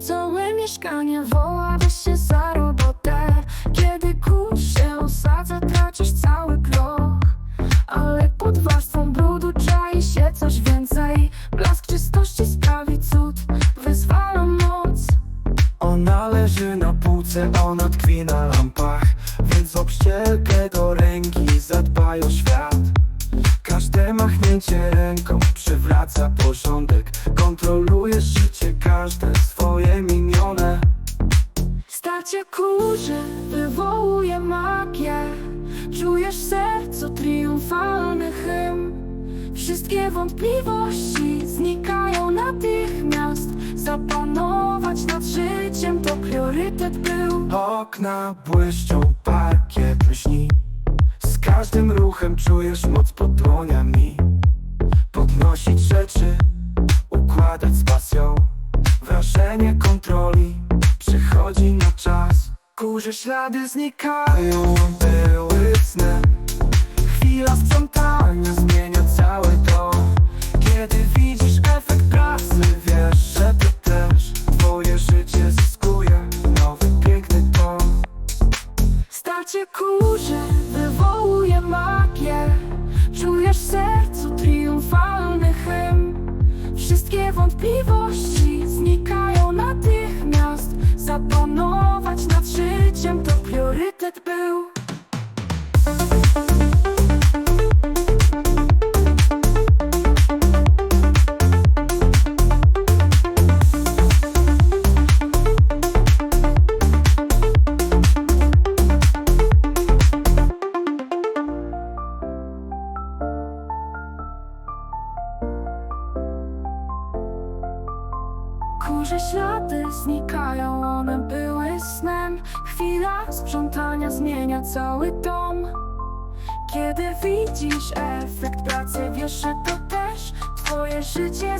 Całe mieszkanie woła, weź się za robotę. Kiedy kurz się osadza, tracisz cały groch Ale pod warstwą brudu czai się coś więcej. Blask czystości sprawi cud, wyzwala moc. Ona leży na półce, ona tkwi na lampach. Więc o pszczelkę do ręki zadbaj o świat. Każde machnięcie ręką przywraca porządek. Kontrolujesz życie, każde Czujesz sercu triumfalny hymn. Wszystkie wątpliwości znikają natychmiast. Zapanować nad życiem to priorytet był. Okna błyszczą, parkiet lśni Z każdym ruchem czujesz moc pod dłoniami. Podnosić rzeczy, układać z pasją. Wrażenie kontroli przychodzi na czas. Kurze ślady znikają, były Starcie kurzy wywołuje magię. Czujesz w sercu triumfalny hymn. Wszystkie wątpliwości znikają natychmiast. Zapanować nad życiem to priorytet był Kurze ślady znikają, one były snem. Chwila sprzątania zmienia cały dom. Kiedy widzisz efekt pracy, wiesz, że to też Twoje życie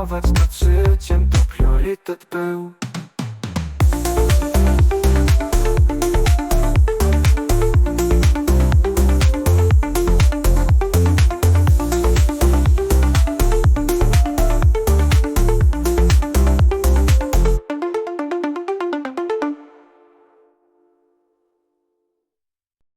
panować nad życiem To priorytet był.